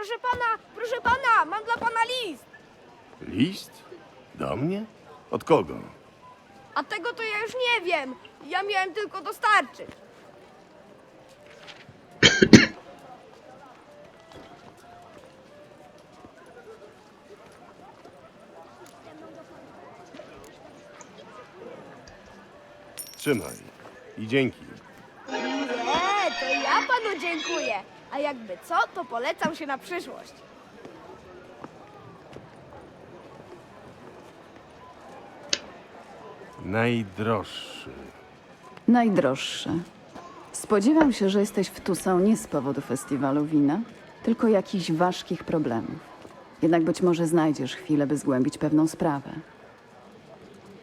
Proszę pana, proszę pana, mam dla pana list. List? Do mnie? Od kogo? A tego to ja już nie wiem. Ja miałem tylko dostarczyć. Trzymaj. I dzięki. Panu dziękuję. A jakby co, to polecam się na przyszłość. Najdroższy. Najdroższy. Spodziewam się, że jesteś w Tusą nie z powodu festiwalu wina, tylko jakichś ważkich problemów. Jednak być może znajdziesz chwilę, by zgłębić pewną sprawę.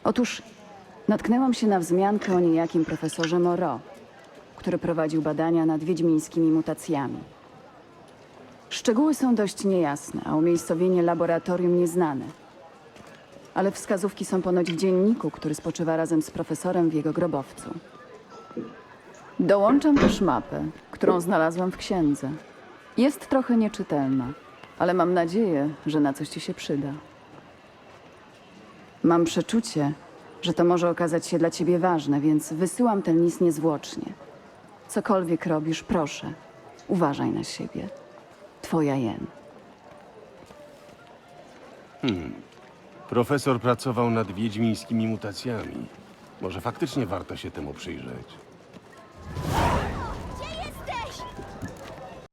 Otóż natknęłam się na wzmiankę o niejakim profesorze Moreau, który prowadził badania nad wiedźmińskimi mutacjami. Szczegóły są dość niejasne, a umiejscowienie laboratorium nieznane. Ale wskazówki są ponoć w dzienniku, który spoczywa razem z profesorem w jego grobowcu. Dołączam też mapę, którą znalazłam w księdze. Jest trochę nieczytelna, ale mam nadzieję, że na coś ci się przyda. Mam przeczucie, że to może okazać się dla ciebie ważne, więc wysyłam ten list niezwłocznie. Cokolwiek robisz, proszę, uważaj na siebie. Twoja Jen. Profesor pracował nad wiedźmińskimi mutacjami. Może faktycznie warto się temu przyjrzeć.